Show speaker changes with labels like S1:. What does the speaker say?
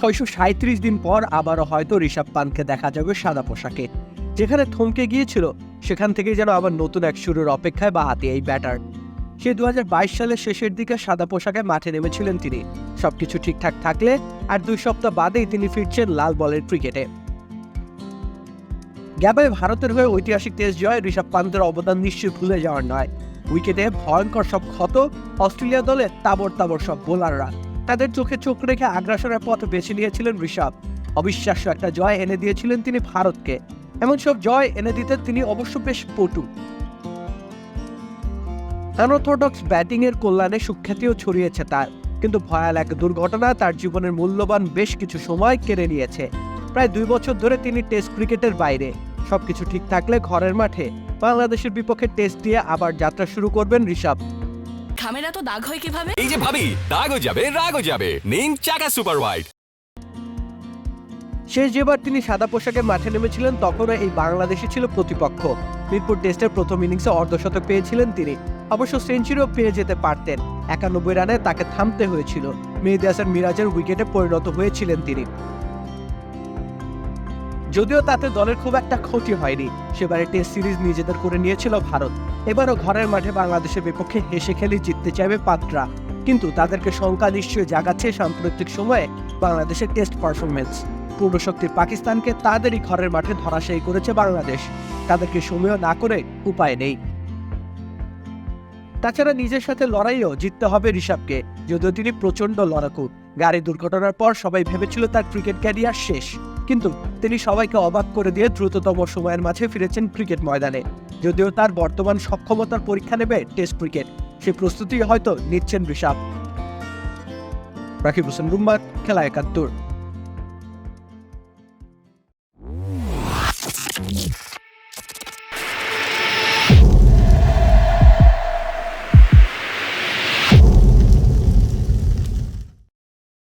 S1: ছয়শো দিন পর আবারও হয়তো ঋষভ পান্তকে দেখা যাবে সাদা পোশাকে। যেখানে থমকে গিয়েছিল, সেখান থেকে যেন আবার নতুন এক শুরুর অপেক্ষায় বা হাতে এই ব্যাটার। সে দু সালের শেষের দিকে সাদা পোশাকে মাঠে নেমেছিলেন তিনি। সবকিছু ঠিকঠাক থাকলে আর দুই সপ্তাহ বাদেই তিনি ফিরছেন লাল বলের ক্রিকেটে। গ্যাবায় ভারতের হয়ে ঐতিহাসিক টেস্ট জয় ঋষভ পান্তের অবদান নিশ্চয়ই ভুলে যাওয়ার নয়। উইকেটে ভয়ঙ্কর সব ক্ষত, অস্ট্রেলিয়া দলের তাবর তাবর সব বোলাররা। তাদের চোখে চোখ রেখে আগ্রাসনের পথ বেছে নিয়েছিলেন ঋষভ। অবিশ্বাস্য একটা জয় এনে দিয়েছিলেন তিনি ভারতকে। এমন সব জয় এনে দিতে তিনি অবশ্য বেশ পটু। অনঅর্থোডক্স ব্যাটিং এর কল্যাণে সুখ্যাতিও ছড়িয়েছে তার। কিন্তু ভয়াল এক দুর্ঘটনা তার জীবনের মূল্যবান বেশ কিছু সময় কেড়ে নিয়েছে। প্রায় দুই বছর ধরে তিনি টেস্ট ক্রিকেটের বাইরে। সবকিছু ঠিক থাকলে ঘরের মাঠে। বাংলাদেশের বিপক্ষে টেস্ট দিয়ে আবার যাত্রা শুরু করবেন ঋষভ।
S2: খামের এত দাগ হয় কীভাবে?
S3: এই যে ভাবি দাগও যাবে রাগও যাবে। নিন চাকা সুপার হোয়াইট
S1: শেষ যেবার তিনি সাদা পোশাকে মাঠে নেমেছিলেন তখনও এই বাংলাদেশে ছিল প্রতিপক্ষ। মিরপুর টেস্টের প্রথম ইনিংসে অর্ধশতক পেয়েছিলেন তিনি। অবশ্য সেঞ্চুরিও পেয়ে যেতে পারতেন। একানব্বই রানে তাকে থামতে হয়েছিল। মেহেদি হাসান মিরাজের উইকেটে পরিণত হয়েছিলেন তিনি। যদিও তাতে দলের খুব একটা ক্ষতি হয়নি। সেবারে টেস্ট সিরিজ নিজেদের করে নিয়েছিল ভারত। এবারও ঘরের মাঠে বাংলাদেশের বিপক্ষে হেসে খেলে জিততে চাইবে পাত্রা। কিন্তু তাদেরকে শঙ্কা নিশ্চয়ই জাগাচ্ছে সাম্প্রতিক সময়ে বাংলাদেশের টেস্ট পারফরমেন্স পূর্ণশক্তির পাকিস্তানকে তাদেরই ঘরের মাঠে ধরাশায়ী করেছে বাংলাদেশ। তাদেরকে সময় না করে উপায় নেই। তাছাড়া নিজের সাথে লড়াইও জিততে হবে ঋষভকে। যদিও তিনি প্রচণ্ড লড়াকু। গাড়ি দুর্ঘটনার পর সবাই ভেবেছিল তার ক্রিকেট ক্যারিয়ার শেষ। কিন্তু তিনি সবাইকে অবাক করে দিয়ে দ্রুততম সময়ের মাঝে ফিরেছেন ক্রিকেট ময়দানে। যদিও তার বর্তমান সক্ষমতার পরীক্ষা নেবে টেস্ট ক্রিকেট, সে প্রস্তুতি হয়তো নিচ্ছেন ঋষভ। রাকিব হোসেন রুম্বার খেলা একাত্তর।